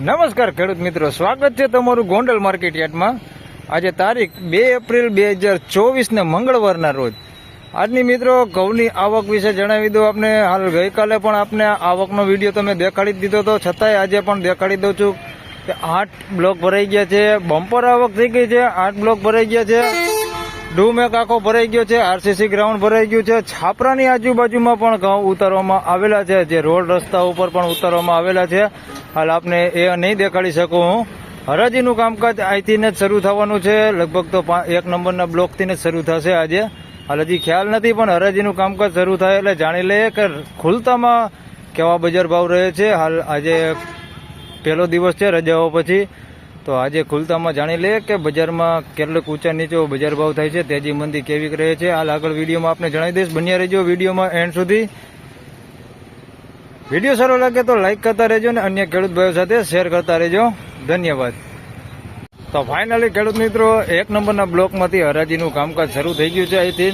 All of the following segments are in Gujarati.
નમસ્કાર ખેડૂત મિત્રો, સ્વાગત છે તમારું ગોંડલ માર્કેટ યાર્ડમાં. આજે તારીખ બે એપ્રિલ બે હજાર ચોવીસને મંગળવારના રોજ. આજની મિત્રો, ઘઉંની આવક વિશે જણાવી દઉં આપને. હાલ ગઈકાલે પણ આપને આવકનો વીડિયો તમે દેખાડી દીધો હતો છતાંય આજે પણ દેખાડી દઉં છું કે આઠ બ્લોક ભરાઈ ગયા છે. બમ્પર આવક થઈ ગઈ છે, આઠ બ્લોક ભરાઈ ગયા છે. ડૂમ એક આખો ભરાઈ ગયો છે આરસીસી ગ્રાઉન્ડ ભરાઈ ગયું છે. છાપરાની આજુબાજુમાં પણ ઘઉં ઉતારવામાં આવેલા છે, જે રોડ રસ્તા ઉપર પણ ઉતારવામાં આવેલા છે. હાલ આપને એ નહીં દેખાડી શકું હું. હરાજીનું કામકાજ અહીંથી જ શરૂ થવાનું છે. લગભગ તો એક નંબરના બ્લોકથી જ શરૂ થશે આજે. હાલ હજી ખ્યાલ નથી, પણ હરાજીનું કામકાજ શરૂ થાય એટલે જાણી લઈએ કે ખુલતામાં કેવા બજાર ભાવ રહે છે. હાલ આજે પહેલો દિવસ છે, રજાઓ પછી. તો આજે ખુલતામાં જાણી લઈએ કે બજારમાં કેટલુંક ઊંચા નીચો બજાર ભાવ થાય છે, તેજી મંદી કેવી રહે છે. હાલ આગળ વિડીયોમાં આપને જણાવી દઈશ. બન્યા રહેજો વિડીયોમાં એન્ડ સુધી. વીડિયો સારો લાગે તો લાઇક કરતા રહેજો અને અન્ય ખેડૂત ભાઈઓ સાથે શેર કરતા રહેજો. ધન્યવાદ. તો ફાઇનલી ખેડૂત મિત્રો, એક નંબરના બ્લોકમાંથી હરાજીનું કામકાજ શરૂ થઈ ગયું છે. અહીંથી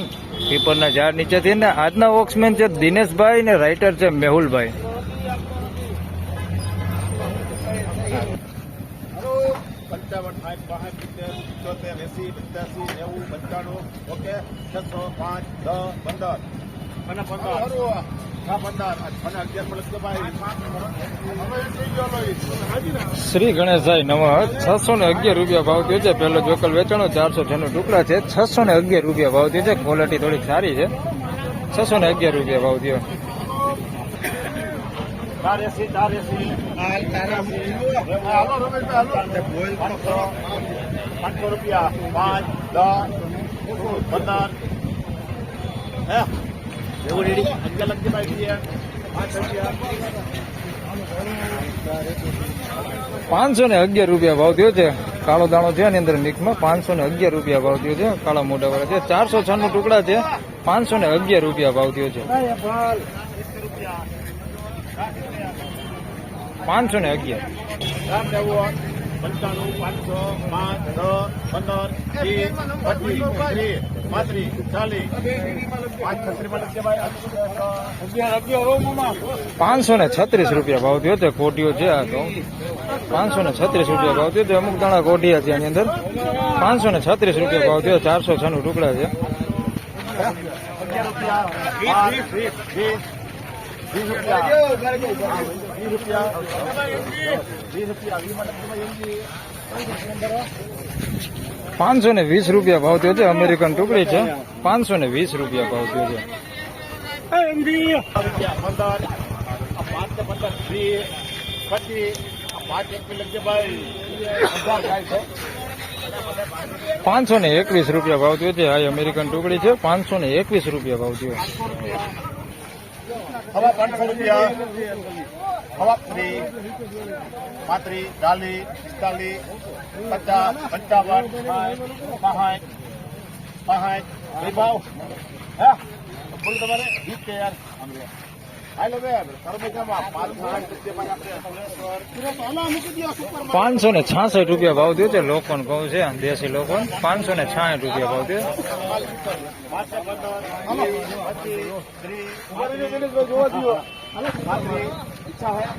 પીપરના ઝાડ નીચેથી ને આજના વોક્સમેન છે દિનેશભાઈ ને રાઇટર છે મેહુલભાઈ. સાઠ બાસઠ સિત્તેર પંચોતેર એસી પંચ્યાસી નેવું પંચાણું ઓકે છસો પાંચ દસ પંદર અને પંદર શ્રી ગણેશભાઈ નવા છસો ને અગિયાર રૂપિયા ભાવ થયો છે. પહેલો જોકલ વેચાણો, ચારસો છનું ટુકડા છે. છસો ને અગિયાર રૂપિયા ભાવ થયો છે. ક્વોલિટી થોડી સારી છે. છસો ને અગિયાર રૂપિયા ભાવ થયો. ચાર એસી ચાર એસી હાલો રમેશભાઈ હાલો પાંચસો રૂપિયા પાંચ દસ પંદર. હે? એવું રેડી અગિયાર લખી ભાઈ પાંચ રૂપિયા. પાંચસો ને અગિયાર રૂપિયા ભાવ થયો છે. કાળો દાણો છે એની અંદર મિક્સમાં પાંચસો ને અગિયાર રૂપિયા ભાવ થયો છે. કાળા મોટા વાળા છે. ચારસો છન્નું ટુકડા છે. પાંચસો ને અગિયાર રૂપિયા ભાવ થયો છે. પાંચસો ને અગિયાર. પંચાણું પાંચસો પાંચ દસ પંદર ત્રીસ પાંત્રીસ ચાલીસ. ને છત્રીસ રૂપિયા ભાવ થયો તે કોટીઓ છે આ તો. પાંચસો ને છત્રીસ રૂપિયા ભાવ થયો છે અમુક દાણા કોટિયા છે આની અંદર. પાંચસો ને છત્રીસ રૂપિયા ભાવ થયો ચારસો છ. નું ટુકડા છે વીસ રૂપિયા. વીસ રૂપિયા વીસ રૂપિયા પાંચસો ને વીસ રૂપિયા ભાવ થયો છે, અમેરિકન ટુકડી છે. પાંચસો ને વીસ રૂપિયા ભાવ થાય છે. પાંચસો ને એકવીસ રૂપિયા ભાવ થયો છે. આ અમેરિકન ટુકડી છે, પાંચસો ને એકવીસ રૂપિયા ભાવ થયો. હવા પાંચસો રૂપિયા હવા ત્રીસ પાંત્રીસ ચાલીસ પિસ્તાલીસ પચાસ પંચાવન સાઠ પાંઠ પાંઠ ભાવ હે બોલ તમારે વીસ છે પાંચસો ને છાસઠ રૂપિયા ભાવ થયો છે લોકન કહું છે દેશી લોકો પાંચસો ને છાસઠ રૂપિયા ભાવ દે જોવા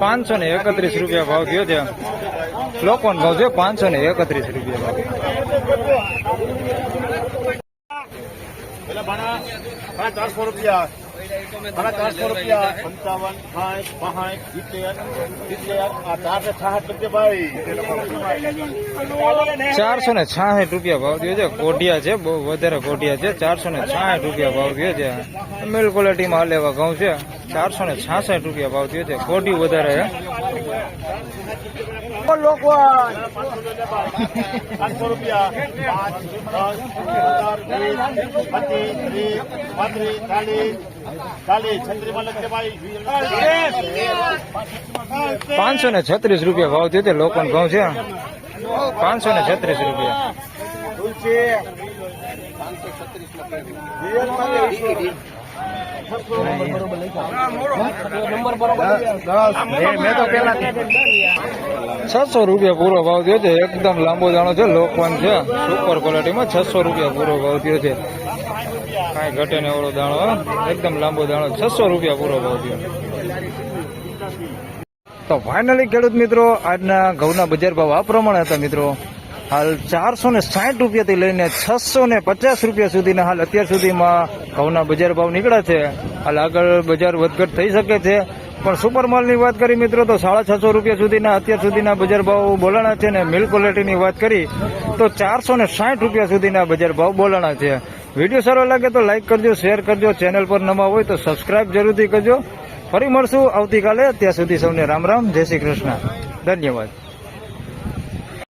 પચીસ ને એકત્રીસ રૂપિયા ભાવ થયો છે લોકન ભાવ છે પાંચસો ને એકત્રીસ રૂપિયા ભાવ. ચારસો રૂપિયા. ભાણા ચારસો છાસઠ રૂપિયા ને છાસઠ રૂપિયા ભાવ થયો છે. કોઢિયા છે, બહુ વધારે કોઢિયા છે. ચારસો ને છાસઠ રૂપિયા ભાવ થયો છે. મિલ ક્વોલિટીમાં હાલ એવા ઘઉં છે. ચારસો ને છાસઠ રૂપિયા ભાવ થયો છે. કોઢી વધારે લોકો પાંચસો રૂપિયા પાંચ દસ પચીસ પાંત્રીસ ચાલીસમાં પાંચસો ને છત્રીસ રૂપિયા. ભાવ થયો લોકો લોકન ઘઉં છે પાંચસો ને છત્રીસ રૂપિયા છસો રૂપિયા પૂરો ભાવ થયો છે. એકદમ લાંબો દાણો છે. લોકવાન છે. સુપર ક્વોલિટીમાં છસો રૂપિયા પૂરો ભાવ થયો છે. કાંઈ ઘટે ને એવડો દાણો. એકદમ લાંબો દાણો છસો રૂપિયા પૂરો ભાવ થયો. તો ફાઇનલી ખેડૂત મિત્રો, આજના ઘઉંના બજાર ભાવ આ પ્રમાણે હતા મિત્રો. હાલ ચારસો ને સાઠ રૂપિયાથી લઈને છસો ને પચાસ રૂપિયા સુધીના હાલ અત્યાર સુધીમાં ઘઉંના બજાર ભાવ નીકળ્યા છે. હાલ આગળ બજાર વધઘટ થઈ શકે છે. પણ સુપર માલની વાત કરી મિત્રો, તો સાડા છસો રૂપિયા સુધીના, અત્યાર સુધીના બજાર ભાવ બોલાણા છે અને મિલ્ક ક્વોલિટીની વાત કરી, તો ચારસો ને સાઠ રૂપિયા સુધીના બજાર ભાવ બોલાણા છે. વીડિયો સારો લાગે તો લાઇક કરજો, શેર કરજો, ચેનલ પર નવા હોય તો સબસ્ક્રાઇબ જરૂરથી કરજો. ફરી મળશું આવતીકાલે, ત્યાં સુધી સૌને રામ રામ, જય શ્રી કૃષ્ણ. ધન્યવાદ.